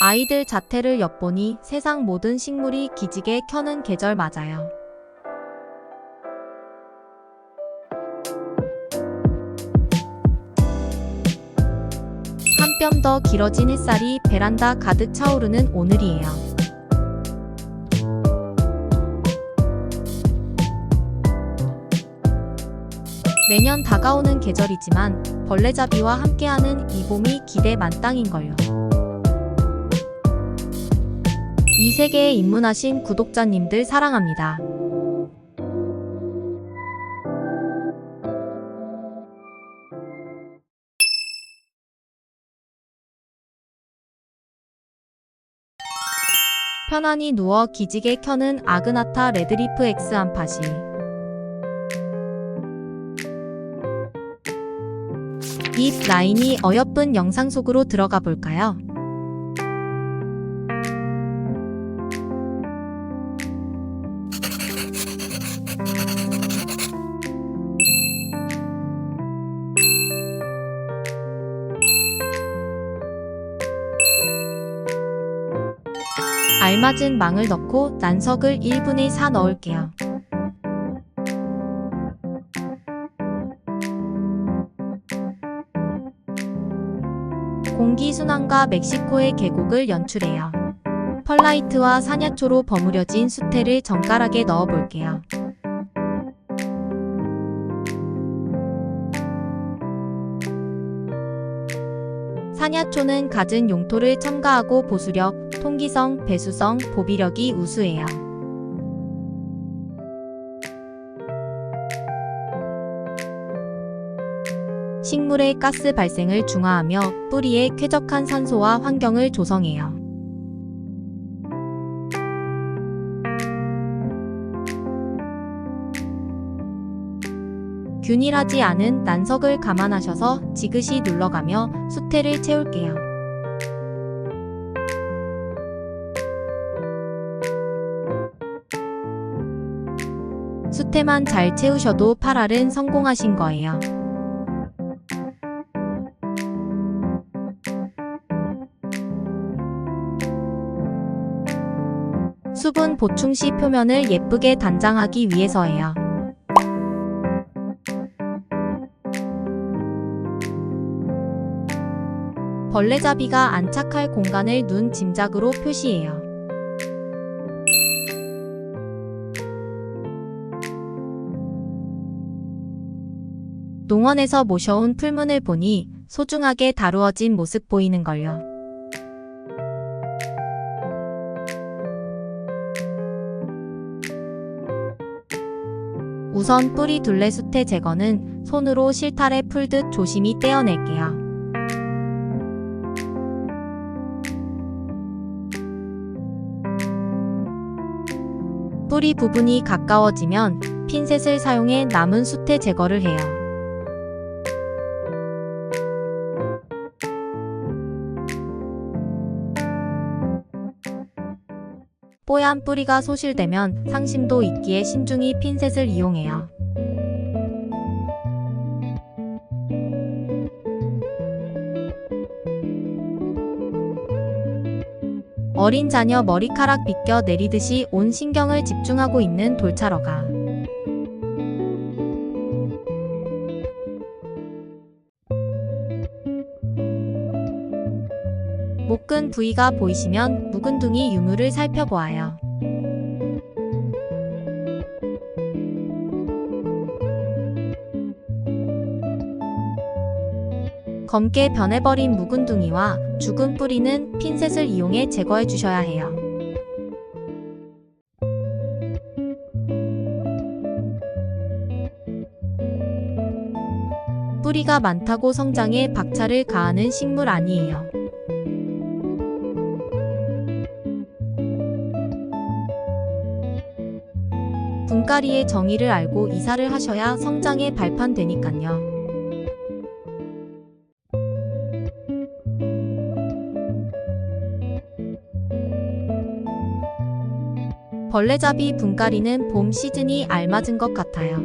아이들 자태를 엿보니 세상 모든 식물이 기지개 켜는 계절 맞아요. 한 뼘 더 길어진 햇살이 베란다 가득 차오르는 오늘이에요. 매년 다가오는 계절이지만 벌레잡이와 함께하는 이 봄이 기대 만땅인걸요. 이 세계에 입문하신 구독자님들 사랑합니다. 편안히 누워 기지개 켜는 아그나타 레드리프 X 안파시. 잎 라인이 어여쁜 영상 속으로 들어가 볼까요? 알맞은 망을 넣고 난석을 1분의 4 넣을게요. 공기순환과 멕시코의 계곡을 연출해요. 펄라이트와 사냐초로 버무려진 수태를 정갈하게 넣어볼게요. 사냐초는 갖은 용토를 첨가하고 보수력, 통기성, 배수성, 보비력이 우수해요. 식물의 가스 발생을 중화하며 뿌리에 쾌적한 산소와 환경을 조성해요. 균일하지 않은 난석을 감안하셔서 지그시 눌러가며 수태를 채울게요. 수태만 잘 채우셔도 8알은 성공하신 거예요. 수분 보충 시 표면을 예쁘게 단장하기 위해서예요. 벌레잡이가 안착할 공간을 눈 짐작으로 표시해요. 농원에서 모셔온 풀문을 보니 소중하게 다루어진 모습 보이는걸요. 우선 뿌리 둘레 수태 제거는 손으로 실타래 풀듯 조심히 떼어낼게요. 뿌리 부분이 가까워지면 핀셋을 사용해 남은 수태 제거를 해요. 뽀얀 뿌리가 소실되면 상심도 있기에 신중히 핀셋을 이용해요. 어린 자녀 머리카락 빗겨 내리듯이 온 신경을 집중하고 있는 돌차러가. 목근 부위가 보이시면 묵은둥이 유무를 살펴보아요. 검게 변해버린 묵은둥이와 죽은 뿌리는 핀셋을 이용해 제거해 주셔야 해요. 뿌리가 많다고 성장에 박차를 가하는 식물 아니에요. 분가리의 정의를 알고 이사를 하셔야 성장의 발판 되니깐요. 벌레잡이 분가리는 봄 시즌이 알맞은 것 같아요.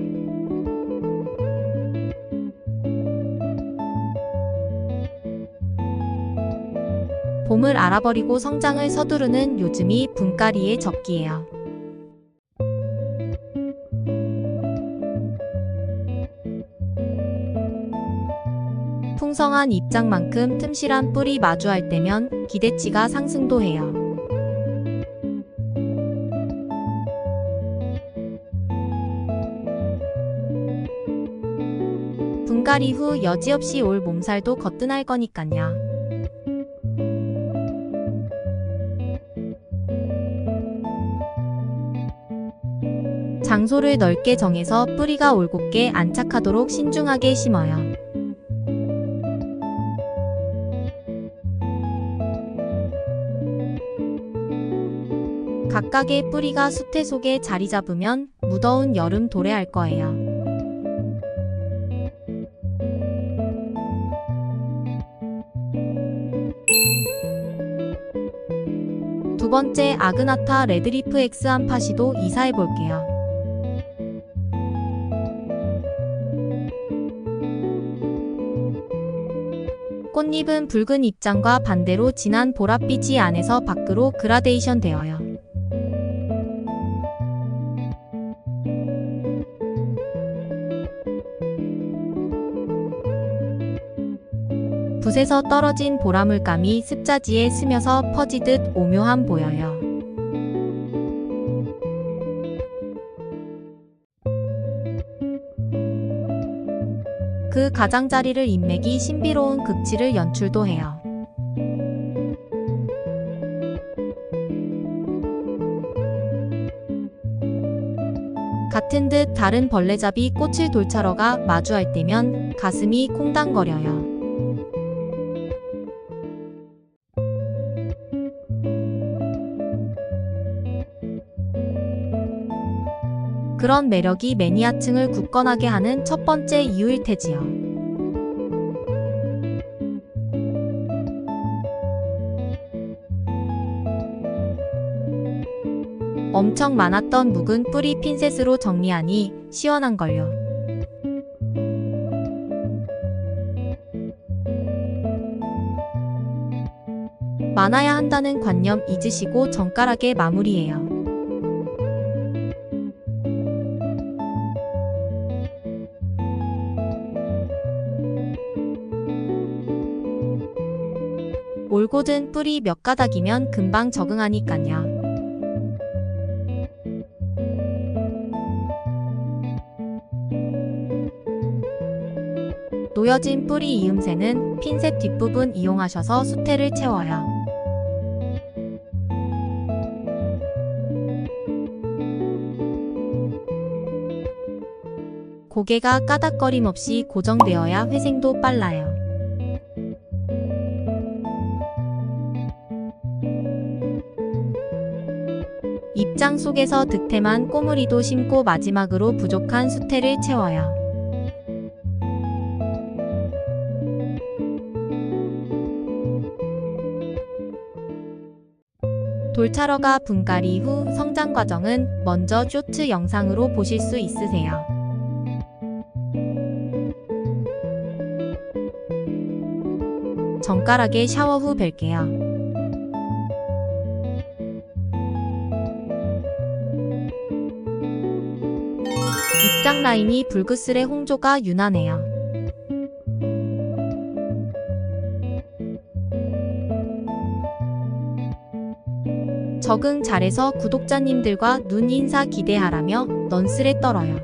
봄을 알아버리고 성장을 서두르는 요즘이 분가리의 적기예요. 풍성한 입장만큼 틈실한 뿔이 마주할 때면 기대치가 상승도 해요. 분갈 이 후 여지없이 올 몸살도 거뜬할 거니깐요. 장소를 넓게 정해서 뿌리가 올곧게 안착하도록 신중하게 심어요. 각각의 뿌리가 수태 속에 자리 잡으면 무더운 여름 도래할 거예요. 두 번째 아그나타 레드리프 X 한파시도 이사해 볼게요. 꽃잎은 붉은 입장과 반대로 진한 보랏빛이 안에서 밖으로 그라데이션 되어요. 붓에서 떨어진 보라물감이 습자지에 스며서 퍼지듯 오묘함 보여요. 그 가장자리를 인맥이 신비로운 극치를 연출도 해요. 같은 듯 다른 벌레잡이 꽃을 돌차러가 마주할 때면 가슴이 콩당거려요. 그런 매력이 매니아층을 굳건하게 하는 첫 번째 이유일 테지요. 엄청 많았던 묵은 뿌리 핀셋으로 정리하니 시원한걸요. 많아야 한다는 관념 잊으시고 정갈하게 마무리해요. 올곧은 뿌리 몇 가닥이면 금방 적응하니깐요. 놓여진 뿌리 이음새는 핀셋 뒷부분 이용하셔서 수태를 채워요. 고개가 까닥거림 없이 고정되어야 회생도 빨라요. 입장 속에서 득템한 꼬물이도 심고 마지막으로 부족한 수태를 채워요. 돌차러가 분갈 이 후 성장 과정은 먼저 쇼트 영상으로 보실 수 있으세요. 정갈하게 샤워 후 뵐게요. 입장 라인이 붉으슬의 홍조가 유난해요. 적응 잘해서 구독자님들과 눈 인사 기대하라며 넌슬에 떨어요.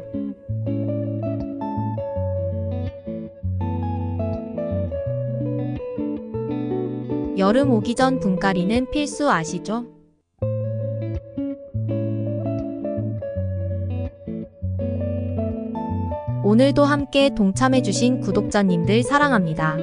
여름 오기 전 분갈이는 필수 아시죠? 오늘도 함께 동참해주신 구독자님들 사랑합니다.